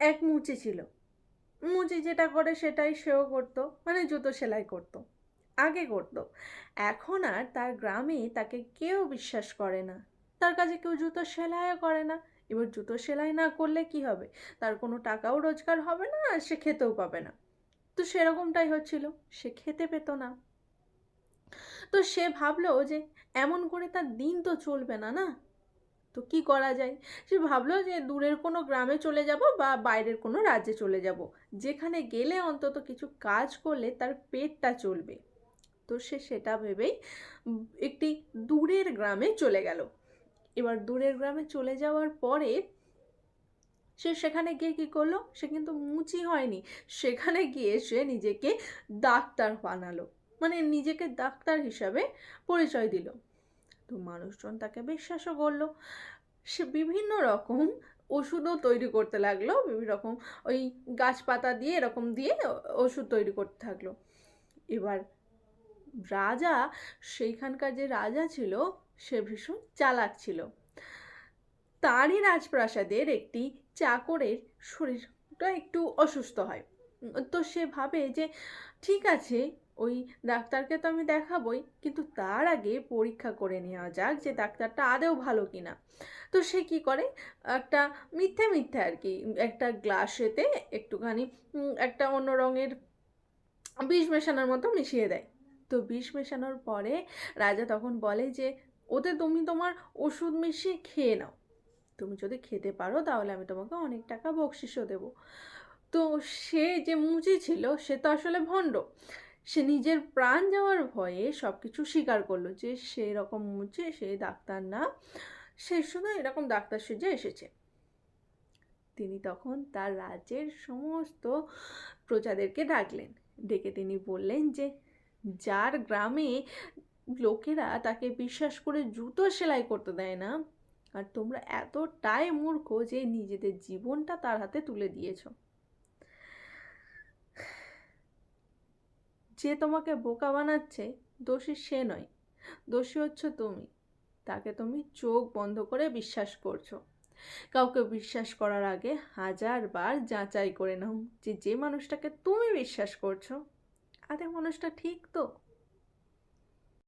এক মুচি ছিল। মুচি যেটা করে সেটাই সেও করতো মানে জুতো সেলাই করতো, আগে করতো। এখন আর তার গ্রামে তাকে কেউ বিশ্বাস করে না। তার কাছে কেউ জুতো সেলাইও করে না। এবার জুতো সেলাই না করলে কি হবে? তার কোনো টাকাও রোজগার হবে না আর সে খেতেও পাবে না। তো সেরকমটাই হচ্ছিল, সে খেতে পেতো না। তো সে ভাবলো যে, এমন করে তার দিন তো চলবে না না? তো কি করা যায়? সে ভাবলো যে দূরের কোনো গ্রামে চলে যাব বা বাইরের কোনো রাজ্যে চলে যাব। যেখানে গেলে অন্তত কিছু কাজ করলে তার পেটটা চলবে। তো সে সেটা ভেবেই একটি দূরের গ্রামে চলে গেল। এবার দূরের গ্রামে চলে যাওয়ার পরে সে সেখানে গিয়ে কী করল? সে কিন্তু মুচি হয়নি। সেখানে গিয়ে সে নিজেকে ডাক্তার বানালো। মানে নিজেকে ডাক্তার হিসাবে পরিচয় দিল। তো মানুষজন তাকে বিশ্বাসও করল। সে বিভিন্ন রকম ওষুধও তৈরি করতে লাগল, বিভিন্ন রকম ওই গাছপাতা দিয়ে এরকম দিয়ে ওষুধ তৈরি করতে থাকল। এবার রাজা, সেইখানকার যে রাজা ছিল, সে ভীষণ চালাক ছিল। তারই রাজপ্রাসাদের একটি চাকরের শরীরটা একটু অসুস্থ হয়। তো সে ভাবে যে, ঠিক আছে ওই ডাক্তারকে তো আমি দেখাবই, কিন্তু তার আগে পরীক্ষা করে নেওয়া যাক যে ডাক্তারটা আদেও ভালো কিনা। তো সে কি করে? একটা মিথ্যে মিথ্যে আর কি, একটা গ্লাসেতে একটুখানি একটা অন্য রঙের বিষ মেশানোর মতো মিশিয়ে দেয়। তো বিষ মেশানোর পরে রাজা তখন বলে যে, ওতে তুমি তোমার ওষুধ মিশিয়ে খেয়ে নাও। তুমি যদি খেতে পারো তাহলে আমি তোমাকে অনেক টাকা বকশিসও দেবো। তো সে যে মুচি ছিল, সে তো আসলে ভণ্ড। সে নিজের প্রাণ যাওয়ার ভয়ে সব কিছু স্বীকার করল যে সে এরকম মুচি সে ডাক্তার না। সে শুধু এরকম ডাক্তার সেজে এসেছে। তিনি তখন তার রাজ্যের সমস্ত প্রজাদেরকে ডাকলেন। ডেকে তিনি বললেন যে, যার গ্রামে লোকেরা তাকে বিশ্বাস করে জুতো সেলাই করতে দেয় না, আর তোমরা এতটাই মূর্খ যে নিজেদের জীবনটা তার হাতে তুলে দিয়েছ। যে তোমাকে বোকা বানাচ্ছে, দোষী সে নয়। দোষী হচ্ছ তুমি। তাকে তুমি চোখ বন্ধ করে বিশ্বাস করছ। কাউকে বিশ্বাস করার আগে হাজারবার যাচাই করে নাও যে যে মানুষটাকে তুমি বিশ্বাস করছ। আরে মানুষটা ঠিক তো?